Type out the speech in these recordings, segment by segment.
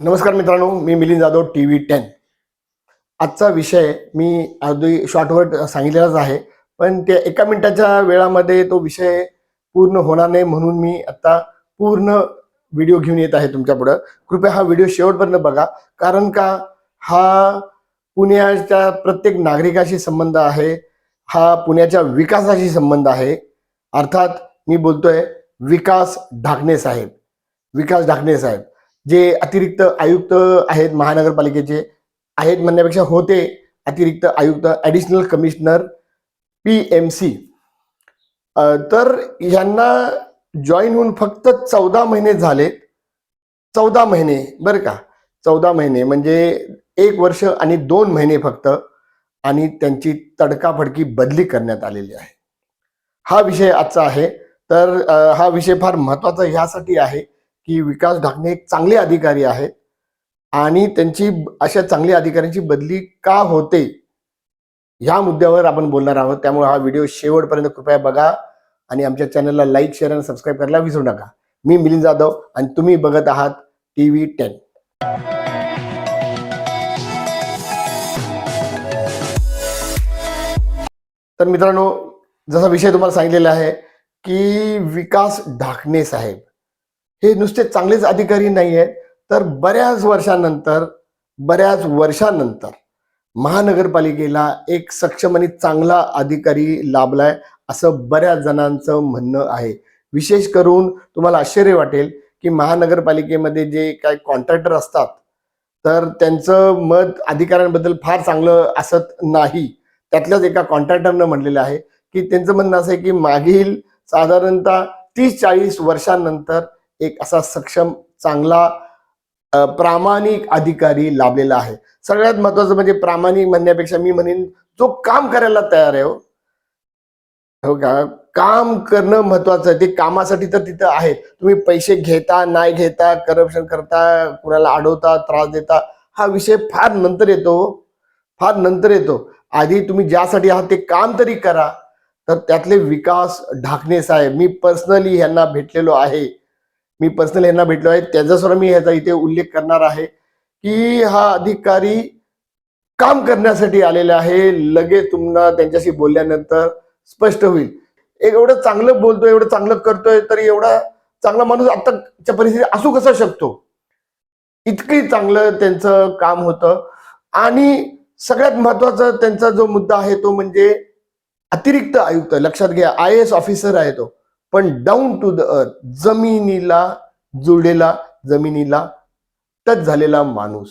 नमस्कार मित्रांनो मी Milind Jadhav T V ten. आजचा विषय मी अगदी शॉर्टवर सांगितलेलाच आहे पण ते एका मिनिटाच्या वेळामध्ये तो विषय पूर्ण होणार नाही म्हणून मी आता पूर्ण व्हिडिओ घेऊन येत आहे तुमच्या पुढं. कृपया हा व्हिडिओ शेवटपर्यंत बघा कारण का हा पुण्याच्या प्रत्येक नागरिकाशी संबंध आहे हा पुण्याच्या विकासाशी संबंध आहे. अर्थात मी बोलतोय विकास ढाकणे साहेब विकास ढाकणे साहेब. जे अतिरिक्त आयुक्त आहेत महानगरपालिकेचे आहेत म्हणण्यापेक्षा होते अतिरिक्त आयुक्त additional commissioner P M C तर यांना जॉईन होऊन फक्त चौदा महिने झाले चौदा महिने बरं का? चौदा महिने म्हणजे एक वर्ष आणि दोन महिने फक्त आणि त्यांची तडकाफडकी बदली करण्यात आलेली आहे. हा विषय आजचा आहे. तर हा विषय फार महत्त्वाचा ह्यासाठी आहे. की विकास ढाकणे एक चांगले अधिकारी आहेत. आणि त्यांची अशा चांगल्या अधिकाऱ्यांची बदली का होते? ह्या मुद्द्यावर आपण बोलणार आहोत. त्यामुळे हा व्हिडिओ शेवटपर्यंत कृपया बघा आणि आमच्या चॅनलला लाईक शेअर आणि सबस्क्राईब करायला विसरू नका. मी मिलिंद जाधव आणि तुम्ही बघत आहात टी व्ही टेन. तर मित्रांनो जसा विषय तुम्हाला सांगितलेला आहे की विकास ढाकणे साहेब हे नुसते चांगलेच अधिकारी नाही आहेत तर बऱ्याच वर्षानंतर बऱ्याच वर्षानंतर महानगरपालिकेला एक सक्षम आणि चांगला अधिकारी लाभलाय असं बऱ्याच जणांचं म्हणणं आहे. विशेष करून तुम्हाला आश्चर्य वाटेल की महानगरपालिकेमध्ये जे काही कॉन्ट्रॅक्टर असतात तर त्यांचं मत अधिकाऱ्यांबद्दल फार चांगलं असत नाही. त्यातल्याच एका कॉन्ट्रॅक्टरनं म्हणलेलं आहे की त्यांचं म्हणणं असं आहे की मागील साधारणतः तीस चाळीस वर्षांनंतर एक असा सक्षम चांगला प्रामाणिक अधिकारी लाभलेला आहे. सगळ्यात महत्वाचं म्हणजे प्रामाणिक म्हणण्यापेक्षा मी म्हणेन जो काम करायला तयार आहे हो. हो का? काम करणं महत्वाचं आहे. ते कामासाठी तर तिथं आहे. तुम्ही पैसे घेता नाही घेता करप्शन करता कुणाला अडवता त्रास देता हा विषय फार नंतर येतो हो. फार नंतर येतो. आधी तुम्ही ज्यासाठी आहात ते काम तरी करा. तर त्यातले विकास ढाकणे साहेब मी पर्सनली ह्यांना भेटलेलो आहे. मी पर्सनल यांना भेटलो आहे. त्याच्यासुद्धा मी ह्याचा इथे उल्लेख करणार आहे की हा अधिकारी काम करण्यासाठी आलेला आहे. लगेच तुम्हाला त्यांच्याशी बोलल्यानंतर स्पष्ट होईल. एक एवढं चांगलं बोलतोय एवढं चांगलं करतोय तर एवढा चांगला माणूस आताच्या परिस्थितीत असू कसा शकतो? इतकं चांगलं त्यांचं काम होतं. आणि सगळ्यात महत्त्वाचा त्यांचा जो मुद्दा आहे तो म्हणजे अतिरिक्त आयुक्त. लक्षात घ्या आय एस ऑफिसर आहे तो. पण डाऊन टू द अर्थ जमिनीला जुळलेला जमिनीला टच झालेला माणूस.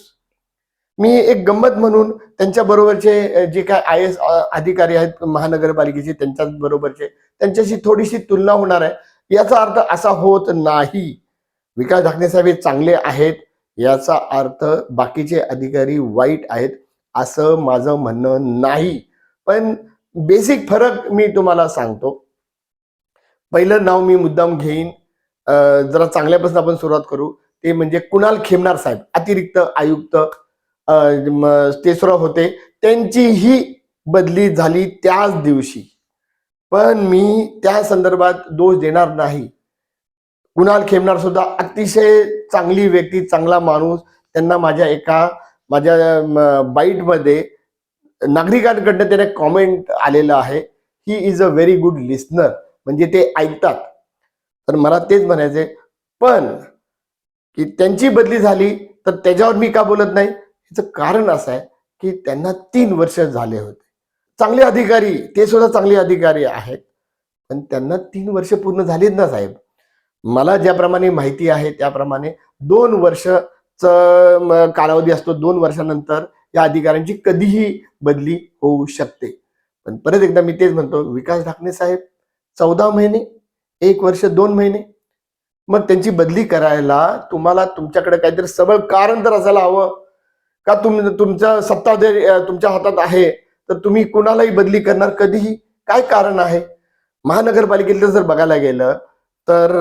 मी एक गंमत म्हणून त्यांच्या बरोबरचे जे काय आय एस अधिकारी आहेत महानगरपालिकेचे त्यांच्या बरोबरचे त्यांच्याशी थोडीशी तुलना होणार आहे. याचा अर्थ असा होत नाही. विकास ढाकणे साहेब हे चांगले आहेत याचा अर्थ बाकीचे अधिकारी वाईट आहेत असं माझं म्हणणं नाही. पण बेसिक फरक मी तुम्हाला सांगतो. पहिलं नाव मी मुद्दाम घेईन. जरा चांगल्यापासून आपण सुरुवात करू. ते म्हणजे कुणाल खेमनार साहेब अतिरिक्त आयुक्त अं, म- होते. त्यांचीही बदली झाली त्याच दिवशी. पण मी त्या संदर्भात दोष देणार नाही. कुणाल खेमनार सुद्धा अतिशय चांगली व्यक्ती चांगला माणूस. त्यांना माझ्या एका माझ्या बाईटमध्ये नागरिकांकडनं त्याने कॉमेंट आलेलं आहे. He is a very good listener म्हणजे ते ऐकतात. तर मला तेच म्हणायचंय पण की त्यांची बदली झाली तर त्याच्यावर मी का बोलत नाही? याचं कारण असं आहे की त्यांना तीन वर्ष झाले होते. चांगले अधिकारी ते सुद्धा चांगले अधिकारी आहेत पण त्यांना तीन वर्ष पूर्ण झालीच ना साहेब? मला ज्याप्रमाणे माहिती आहे त्याप्रमाणे दोन वर्षच कालावधी असतो दोन वर्षानंतर या अधिकाऱ्यांची कधीही बदली होऊ शकते. पण परत एकदा मी तेच म्हणतो विकास ढाकणे साहेब चौदा महिने एक वर्ष दोन महिने. मग त्यांची बदली करायला तुम्हाला तुमच्याकडे काहीतरी सबळ कारण तर असायला हवं. का तुम तुमचा सत्ता जर तुमच्या हातात आहे तर तुम्ही कुणालाही बदली करणार कधीही? काय कारण आहे? महानगरपालिकेतलं जर बघायला गेलं तर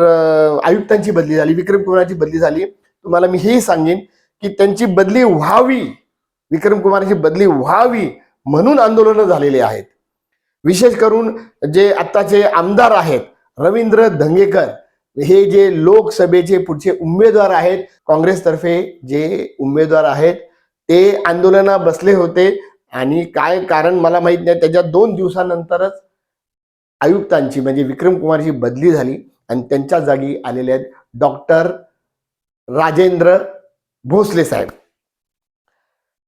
आयुक्तांची बदली झाली विक्रम कुमाराची बदली झाली. तुम्हाला मी हेही सांगेन की त्यांची बदली व्हावी विक्रम कुमाराची बदली व्हावी म्हणून आंदोलनं झालेली आहेत. विशेष करून जे आत्ताचे आमदार आहेत रवींद्र धंगेकर हे जे लोकसभेचे पुढचे उमेदवार आहेत काँग्रेसतर्फे जे उमेदवार आहेत ते आंदोलना बसले होते. आणि काय कारण मला माहीत नाही त्याच्या दोन दिवसानंतरच आयुक्तांची म्हणजे विक्रम कुमारची बदली झाली. आणि त्यांच्या जागी आलेले आहेत डॉक्टर राजेंद्र भोसले साहेब.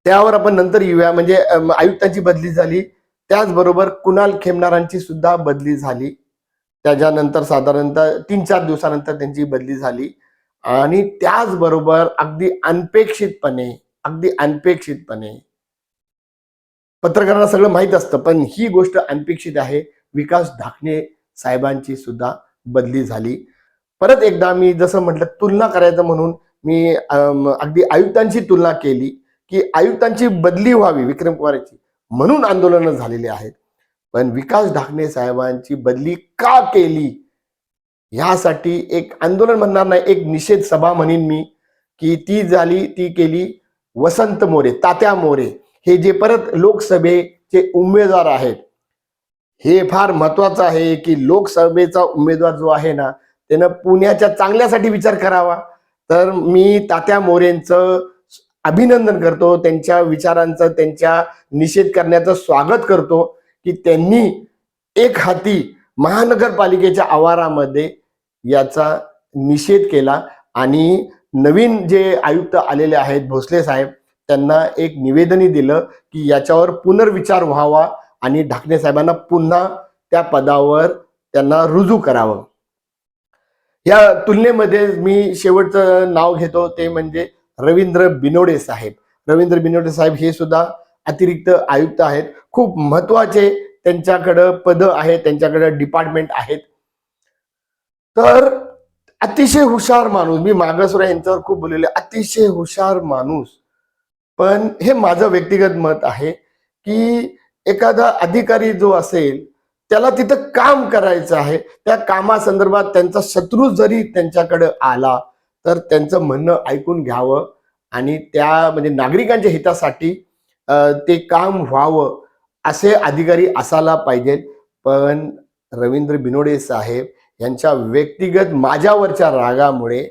त्यावर आपण नंतर येऊया. म्हणजे आयुक्तांची बदली झाली. त्याचबरोबर कुणाल खेमनारांची सुद्धा बदली झाली. त्याच्यानंतर साधारणतः तीन चार दिवसानंतर त्यांची बदली झाली. आणि त्याचबरोबर अगदी अनपेक्षितपणे अगदी अनपेक्षितपणे पत्रकारांना सगळं माहीत असतं पण ही गोष्ट अनपेक्षित आहे. विकास ढाकणे साहेबांची सुद्धा बदली झाली. परत एकदा मी जसं म्हटलं तुलना करायचं म्हणून मी अगदी आयुक्तांची तुलना केली की आयुक्तांची बदली व्हावी विक्रम कुमारची. म्हणून आंदोलनं झालेली आहेत. पण विकास ढाकणे साहेबांची बदली का केली? ह्यासाठी एक आंदोलन म्हणणार नाही एक निषेध सभा म्हणेन मी की ती झाली ती केली वसंत मोरे तात्या मोरे. हे जे परत लोकसभेचे उमेदवार आहेत हे फार महत्वाचं आहे की लोकसभेचा उमेदवार जो आहे ना त्यानं पुण्याच्या चांगल्यासाठी विचार करावा. तर मी तात्या मोरेंचं अभिनंदन करतो त्यांच्या विचारांचं त्यांच्या निषेध करण्याचं स्वागत करतो की त्यांनी एक हाती महानगरपालिकेच्या आवारामध्ये याचा निषेध केला आणि नवीन जे आयुक्त आलेले आहेत भोसले साहेब त्यांना एक निवेदनही दिलं की याच्यावर पुनर्विचार व्हावा आणि ढाकणे साहेबांना पुन्हा त्या पदावर त्यांना रुजू करावं. या तुलनेमध्ये मी शेवटचं नाव घेतो ते म्हणजे रवींद्र बिनोडे साहेब. रवींद्र बिनोडे साहेब हे सुद्धा अतिरिक्त आयुक्त आहेत. खूप महत्त्वाचे त्यांच्याकडं पद आहेत त्यांच्याकडं डिपार्टमेंट आहेत. तर अतिशय हुशार माणूस मी मागासुरा यांच्यावर खूप बोललेले अतिशय हुशार माणूस. पण हे माझं व्यक्तिगत मत आहे की एखादा अधिकारी जो असेल त्याला तिथं काम करायचं आहे. त्या कामासंदर्भात त्यांचा शत्रू जरी त्यांच्याकडे आला तर त्यांचं म्हणणं ऐकून घ्यावं आणि त्या म्हणजे नागरिकांच्या हितासाठी ते काम व्हावं असे अधिकारी असायला पाहिजेत पण रवींद्र बिनोडे साहेब यांच्या व्यक्तिगत माझ्यावरच्या रागामुळे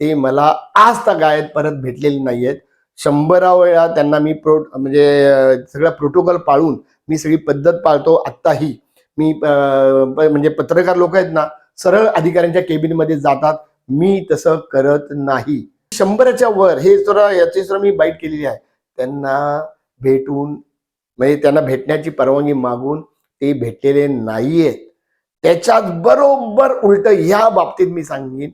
ते मला आज गायत परत भेटलेले नाहीयेत. शंभरा वेळा त्यांना मी प्रो म्हणजे सगळा प्रोटोकॉल पाळून मी सगळी पद्धत पाळतो. आत्ताही मी प- म्हणजे पत्रकार लोक आहेत ना सरळ अधिकाऱ्यांच्या केबिनमध्ये जातात. मी तसं करत नाही. शंभराच्या वर हे जरा याची जरा मी बाईट केलेली आहे. त्यांना भेटून म्हणजे त्यांना भेटण्याची परवानगी मागून ते भेटलेले नाहीयेत. त्याच्यात बरोबर उलट ह्या बाबतीत मी सांगेन.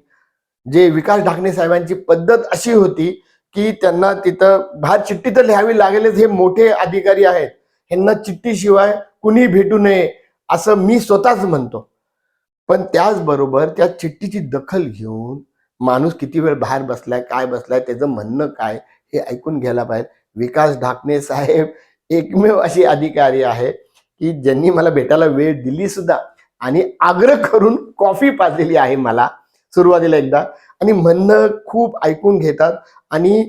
जे विकास ढाकणे साहेबांची पद्धत अशी होती की त्यांना तिथं बाहेर चिठ्ठी तर लिहावी लागेलच हे मोठे अधिकारी आहेत. ह्यांना चिठ्ठीशिवाय कुणी भेटू नये असं मी स्वतःच म्हणतो. पण त्याचबरोबर त्या चिठ्ठीची दखल घेऊन माणूस किती वेळ बाहेर बसलाय काय बसलाय त्याचं म्हणणं काय हे ऐकून घ्यायला पाहिजे. विकास ढाकणे साहेब एकमेव अशी अधिकारी आहे की ज्यांनी मला भेटायला वेळ दिली सुद्धा आणि आग्रह करून कॉफी पाजलेली आहे मला सुरुवातीला एकदा. आणि म्हणणं खूप ऐकून घेतात आणि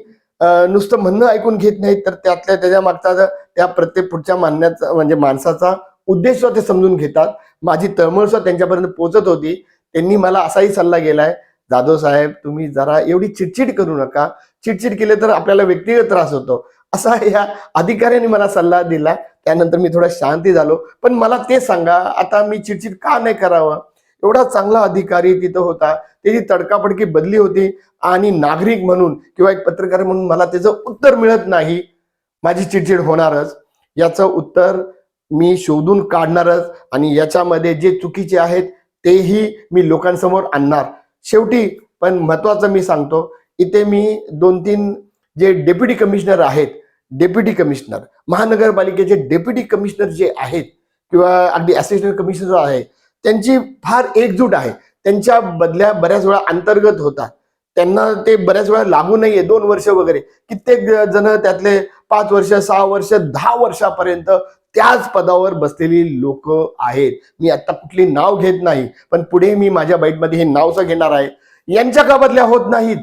नुसतं म्हणणं ऐकून घेत नाहीत तर त्यातल्या त्याच्या मागचा त्या प्रत्येक पुढच्या मानण्याचा म्हणजे माणसाचा उद्देश ते समजून घेतात. माझी तळमळ त्यांच्यापर्यंत पोहोचत होती. त्यांनी मला असाही सल्ला गेलाय जाधव साहेब तुम्ही जरा एवढी चिडचिड करू नका. चिडचिड केले तर आपल्याला व्यक्तिगत त्रास होतो. असा या अधिकाऱ्यांनी मला सल्ला दिला. त्यानंतर मी थोडा शांती झालो. पण मला ते सांगा आता मी चिडचिड का नाही करावं? एवढा चांगला अधिकारी तिथं होता. त्याची तडकाफडकी बदली होती. आणि नागरिक म्हणून किंवा एक पत्रकार म्हणून मला त्याचं उत्तर मिळत नाही. माझी चिडचिड होणारच. याचं उत्तर मी शोधून काढणारच आणि याच्यामध्ये जे चुकीचे आहेत तेही मी लोकांसमोर आणणार. शेवटी पण महत्वाचं मी सांगतो इथे मी दोन तीन जे डेप्युटी कमिशनर आहेत डेप्युटी कमिशनर महानगरपालिकेचे डेप्युटी कमिशनर जे आहेत किंवा अगदी असिस्टंट कमिशनर आहे त्यांची फार एकजूट आहे. त्यांच्या बदल्या बऱ्याच वेळा अंतर्गत होतात. त्यांना ते बऱ्याच वेळा लागू नाहीये दोन वर्ष वगैरे. कित्येक जण त्यातले पाच वर्ष सहा वर्ष दहा वर्षापर्यंत त्याच पदावर बसलेली लोक आहेत. मी आता कुठली नाव घेत नाही पण पुढे मी माझ्या बाईटमध्ये हे नावचं घेणार आहे. यांच्या का बदल्या होत नाहीत?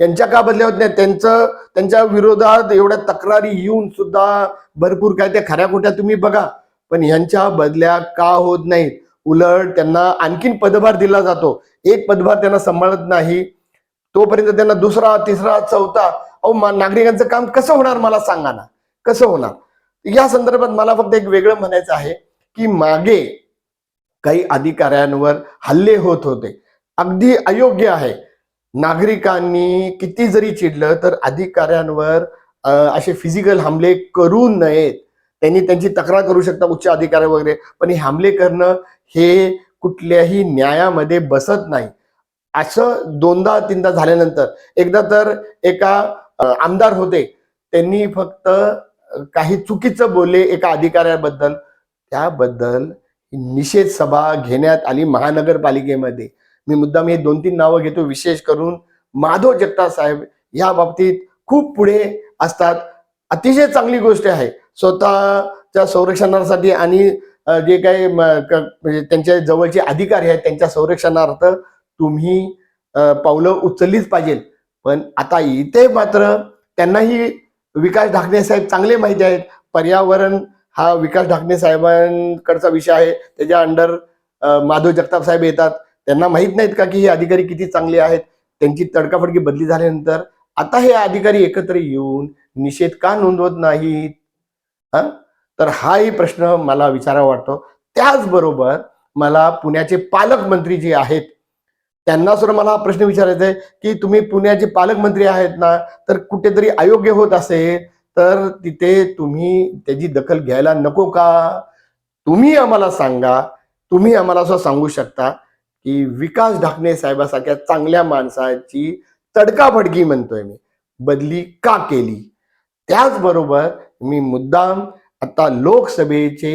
यांच्या का बदल्या होत नाही त्यांचं त्यांच्या विरोधात एवढ्या तक्रारी येऊन सुद्धा भरपूर काय त्या खऱ्या खोट्या तुम्ही बघा. पण यांच्या बदल्या का होत नाहीत? उलट त्यांना आणखीन पदभार दिला जातो. एक पदभार त्यांना सांभाळत नाही. तोपर्यंत त्यांना दुसरा तिसरा चौथा. अहो नागरिकांचं काम कसं होणार मला सांगा ना? कसं होणार? या संदर्भात मला फक्त एक वेगळं म्हणायचं आहे की मागे काही अधिकाऱ्यांवर हल्ले होत होते. अगदी अयोग्य आहे. नागरिकांनी किती जरी चिडलं तर अधिकाऱ्यांवर असे फिजिकल हमले करू नयेत. त्यांनी त्यांची तक्रार करू शकता उच्च अधिकारी वगैरे पण हे हमले करणं हे कुठल्याही न्यायामध्ये बसत नाही. असं दोनदा तीनदा झाल्यानंतर एकदा तर एका आमदार होते. त्यांनी फक्त काही चुकीचं बोलले एका अधिकाऱ्याबद्दल त्याबद्दल निषेध सभा घेण्यात आली महानगरपालिकेमध्ये. मी मुद्दाम हे दोन तीन नावं घेतो विशेष करून माधव जगताप साहेब या बाबतीत खूप पुढे असतात. अतिशय चांगली गोष्ट आहे. स्वतःच्या संरक्षणासाठी आणि जे काही म्हणजे त्यांच्या जवळचे अधिकारी आहेत त्यांच्या संरक्षणार्थ तुम्ही पावलं उचललीच पाहिजे पण आता इथे मात्र त्यांनाही विकास ढाकणे साहेब चांगले माहिती आहेत. पर्यावरण हा विकास ढाकणे साहेबांकडचा विषय आहे. त्याच्या अंडर माधव जगताप साहेब येतात. त्यांना माहीत नाहीत का की हे अधिकारी किती चांगले आहेत? त्यांची तडकाफडकी बदली झाल्यानंतर आता हे अधिकारी एकत्र येऊन निषेध का नोंदवत नाहीत? हा? तर हाही प्रश्न मला विचारावा वाटतो. त्याचबरोबर मला पुण्याचे पालकमंत्री जे आहेत त्यांना सुद्धा मला हा प्रश्न विचारायचा आहे की तुम्ही पुण्याचे पालकमंत्री आहेत ना तर कुठेतरी अयोग्य होत असेल तर तिथे तुम्ही त्याची दखल घ्यायला नको का? तुम्ही आम्हाला सांगा तुम्ही आम्हाला असं सांगू शकता की विकास ढाकणे साहेबासारख्या चांगल्या माणसाची तडकाफडकी म्हणतोय मी बदली का केली? त्याचबरोबर मी मुद्दाम आता लोकसभेचे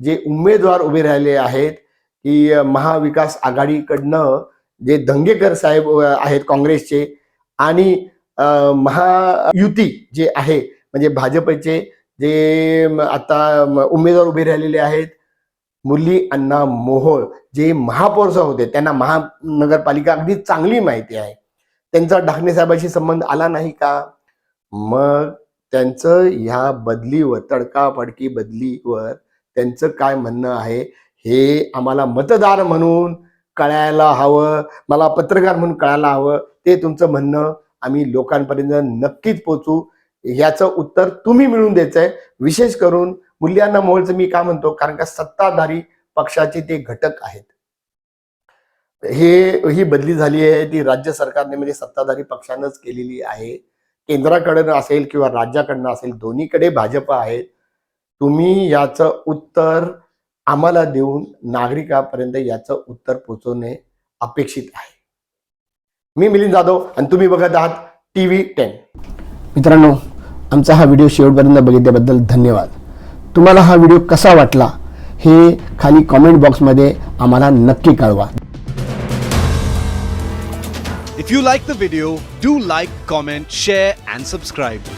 जे उमेदवार उभे राहिले आहेत की महाविकास आघाडीकडनं जे दंगेकर साहेब आहेत काँग्रेसचे आणि महायुती जे आहे म्हणजे भाजपचे जे आता उमेदवार उभे राहिलेले आहेत मुरली अण्णा मोहोळ जे महापौर होते त्यांना महानगरपालिका अगदी चांगली माहिती आहे. त्यांचा ढाकणे साहेबाशी संबंध आला नाही का? मग त्यांचं ह्या बदलीवर तडकाफडकी बदलीवर त्यांचं काय म्हणणं आहे हे आम्हाला मतदार म्हणून कळायला हवं. मला पत्रकार म्हणून कळायला हवं. ते तुमचं म्हणणं आम्ही लोकांपर्यंत नक्कीच पोचू याचं उत्तर तुम्ही मिळून द्यायचं आहे विशेष करून मूल्यांना मोहळचं मी का म्हणतो? कारण का सत्ताधारी पक्षाचे ते घटक आहेत. हे ही बदली झाली आहे. ती राज्य सरकारने म्हणजे सत्ताधारी पक्षानंच केलेली आहे. केंद्राकडनं असेल किंवा राज्याकडनं असेल दोन्हीकडे भाजप आहेत. तुम्ही याचं उत्तर आम्हाला देऊन नागरिकापर्यंत याचं उत्तर पोहोचवणे अपेक्षित आहे. मी मिलिंद जाधव आणि तुम्ही बघत आहात टी व्ही टेन. मित्रांनो आमचा हा व्हिडिओ शेवटपर्यंत बघितल्याबद्दल धन्यवाद. तुम्हाला हा व्हिडिओ कसा वाटला हे खाली कॉमेंट बॉक्समध्ये आम्हाला नक्की कळवा. If you like the video, do like, comment, share, and subscribe.